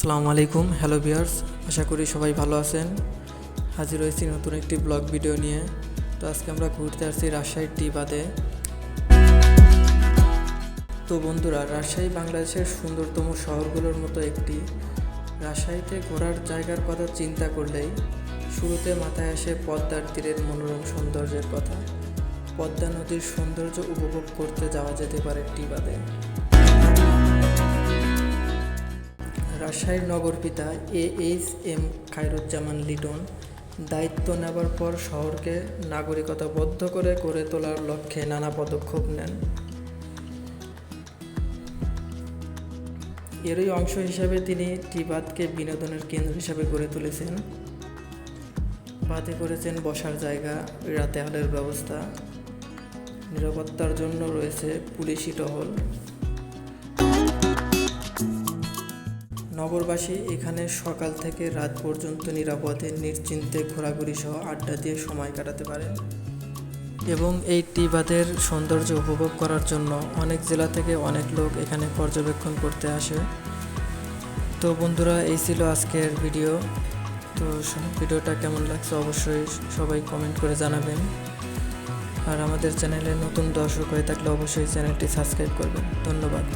আসসালামু আলাইকুম, হ্যালো বিয়ার্স আশা করি সবাই ভালো আছেন। হাজির হয়েছি নতুন একটি ব্লগ ভিডিও নিয়ে। তো আজকে আমরা ঘুরতে আসছি রাজশাহীর টি বাদে। তো বন্ধুরা, রাজশাহী বাংলাদেশের সুন্দরতম শহরগুলোর মতো একটি। রাজশাহীতে ঘোরার জায়গার কথা চিন্তা করলেই শুরুতে মাথায় আসে পদ্মার তীরের মনোরম সৌন্দর্যের কথা। পদ্মা নদীর সৌন্দর্য উপভোগ করতে যাওয়া যেতে পারে টি বাদে। রাজশাহীর নগরপিতা A H M Khairuzzaman Liton দায়িত্ব নেবার পর শহরকে নাগরিকতাবদ্ধ করে গড়ে তোলার লক্ষ্যে নানা পদক্ষেপ নেন। এরই অংশ হিসাবে তিনি টিবাদকে বিনোদনের কেন্দ্র হিসাবে গড়ে তুলেছেন। বাদে করেছেন বসার জায়গা, রাতে হালের ব্যবস্থা, নিরাপত্তার জন্য রয়েছে পুলিশি টহল। নগরবাসী এখানে সকাল থেকে রাত পর্যন্ত নিরাপদে, নিশ্চিন্তে ঘোরাঘুরি সহ আড্ডা দিয়ে সময় কাটাতে পারেন। এবং এই টি টিবাদের সৌন্দর্য উপভোগ করার জন্য অনেক জেলা থেকে অনেক লোক এখানে পর্যবেক্ষণ করতে আসে। তো বন্ধুরা, এই ছিল আজকের ভিডিও। তো ভিডিওটা কেমন লাগছে অবশ্যই সবাই কমেন্ট করে জানাবেন। আর আমাদের চ্যানেলে নতুন দর্শক হয়ে থাকলে অবশ্যই চ্যানেলটি সাবস্ক্রাইব করবেন। ধন্যবাদ।